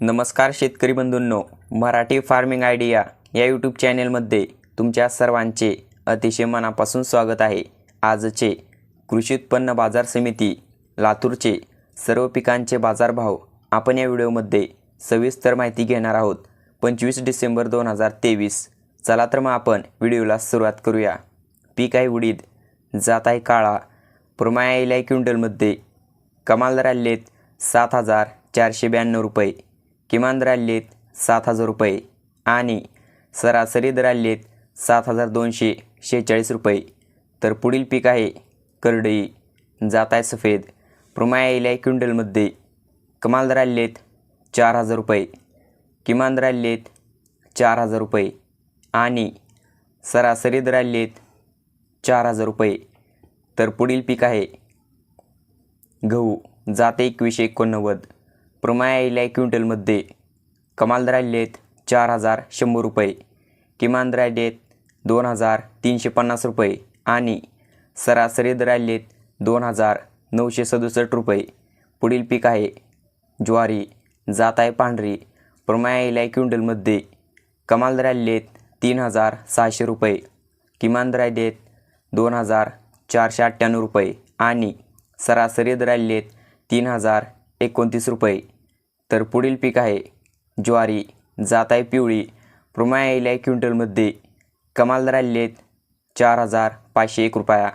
नमस्कार शेतकरी बंधूंनो मराठी फार्मिंग आयडिया या यूट्यूब चॅनेलमध्ये तुमच्या सर्वांचे अतिशय मनापासून स्वागत आहे. आजचे कृषी उत्पन्न बाजार समिती लातूरचे सर्व पिकांचे बाजारभाव आपण या व्हिडिओमध्ये सविस्तर माहिती घेणार आहोत. पंचवीस डिसेंबर दोन हजार तेवीस. चला तर मग आपण व्हिडिओला सुरुवात करूया. पीक आहे उडीद जात आहे काळा. प्रमाया इलाय क्विंटलमध्ये. कमाल दर आलेत सात हजार चारशे ब्याण्णव रुपये. किमान दर सात हजार रुपये आणि सरासरी दर सात हजार दोनशे शेहेचाळीस रुपये. तर पुढील पीक आहे करडई. जात आहे सफेद. प्रमाया येईल क्विंटलमध्ये कमाल दर चार हजार रुपये. किमान दर चार हजार रुपये आणि सरासरी दर चार हजार रुपये. तर पुढील पीक आहे गहू. जाते एकवीसशे एकोणनव्वद. प्रमाया येईल क्विंटलमध्ये कमाल दर आहेत चार हजार शंभर रुपये. किमान दर आहेत दोन हजार तीनशे पन्नास रुपये आणि सरासरी दर आहेत दोन हजार नऊशे सदुसष्ट रुपये. पुढील पीक आहे ज्वारी जात आहे पांढरी. प्रमाया येईल क्विंटलमध्ये कमाल दर आहेत तीन हजार सहाशे रुपये. किमान दर आहेत दोन हजार चारशे अठ्ठ्याण्णव रुपये आणि सरासरी दर आहेत तीन हजार एकोणतीस रुपये. तर पुढील पीक आहे ज्वारी जात आहे पिवळी प्रमाया येईल क्विंटलमध्ये. कमाल दर आहेत चार हजार पाचशे एक रुपया.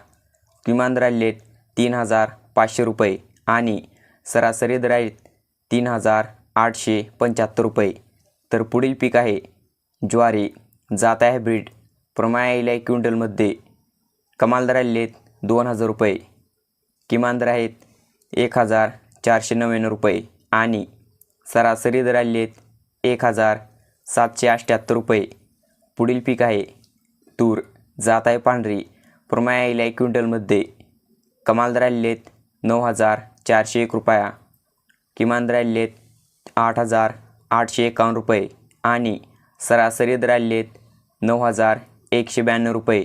किमान दर आहेत तीन हजार पाचशे रुपये. आणि सरासरी दर आहेत तीन हजार आठशे पंच्याहत्तर रुपये. तर पुढील पीक आहे ज्वारी जात आहे हायब्रीड प्रमाया येईल क्विंटलमध्ये. कमाल दर आले आहेत दोन हजार रुपये. किमान दर आहेत एक हजार चारशे नव्याण्णव रुपये आणि सरासरी दर आले आहेत एक हजार सातशे अठ्ठ्याहत्तर रुपये. पुढील पीक आहे तूर जात आहे पांढरी प्रमाया येईल क्विंटलमध्ये. कमाल दर आले आहेत नऊ हजार चारशे एक रुपया. किमान दर आले आहेत आठ हजार आठशे एकावन्न रुपये आणि सरासरी दर आले आहेत नऊ हजार एकशे ब्याण्णव रुपये.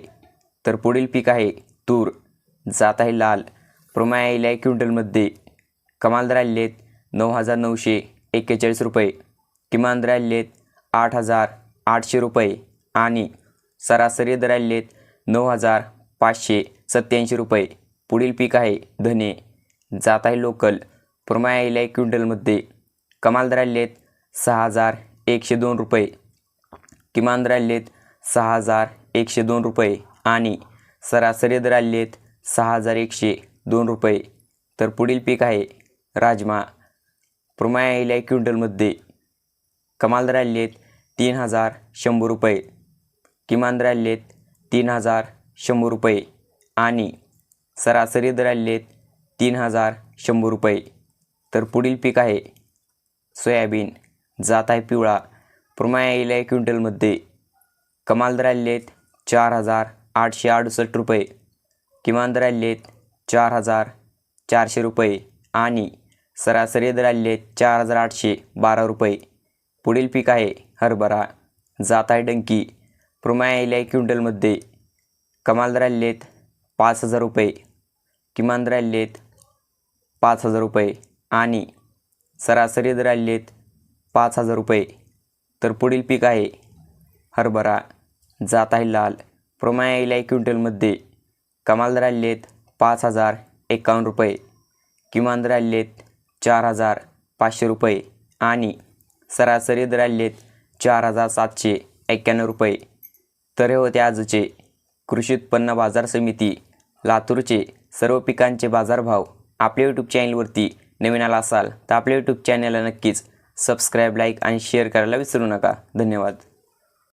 तर पुढील पीक आहे तूर जात आहे लाल प्रमाया येईल क्विंटलमध्ये. कमाल दर आले आहेत नऊ हजार नऊशे एक्केचाळीस रुपये किमान दर आले आहेत आठ हजार आठशे रुपये आणि सरासरी दर आले आहेत नऊ हजार पाचशे सत्याऐंशी रुपये. पुढील पीक आहे धने. जात आहे लोकल. प्रमाया एक क्विंटलमध्ये कमाल दर आले आहेत सहा हजार एकशे दोन रुपये. किमान दर आले आहेत सहा हजार एकशे दोन रुपये आणि सरासरी दर आले आहेत सहा हजार एकशे दोन रुपये. तर पुढील पीक आहे राजमा प्रमाया येईल क्विंटलमध्ये कमाल दर आले आहेत तीन हजार शंभर रुपये. किमान दर आले आहेत तीन हजार शंभर रुपये. आणि सरासरी दर आले आहेत तीन हजार शंभर रुपये. तर पुढील पीक आहे सोयाबीन. जात आहे पिवळा. प्रमाया येईल क्विंटलमध्ये कमाल दर आले आहेत चार हजार आठशे अडुसष्ट रुपये. किमान दर आले आहेत चार हजार चारशे रुपये. आणि सरासरी दर आले चार हजार आठशे बारा रुपये. पुढील पीक आहे हरभरा. जात आहे डंकी. प्रमाया आहे क्विंटलमध्ये कमाल दर आले आहेत पाच हजार रुपये. किमान दर आले आहेत पाच हजार रुपये. आणि सरासरी दर आले आहेत पाच हजार रुपये. तर पुढील पीक आहे हरभरा. जात आहे लाल. प्रमाया आहे क्विंटलमध्ये कमाल दर आले आहेत पाच हजार एकावन्न रुपये. किमान दर चार हजार पाचशे रुपये आणि सरासरी दर चार हजार सातशे एक्क्याण्णव रुपये. तर हे होते आजचे कृषी उत्पन्न बाजार समिती. लातूरचे सर्व पिकांचे बाजारभाव आपल्या यूट्यूब चॅनलवरती नवीन आला असाल तर आपल्या यूट्यूब चॅनलला नक्कीच सबस्क्राईब लाईक आणि शेअर करायला विसरू नका. धन्यवाद.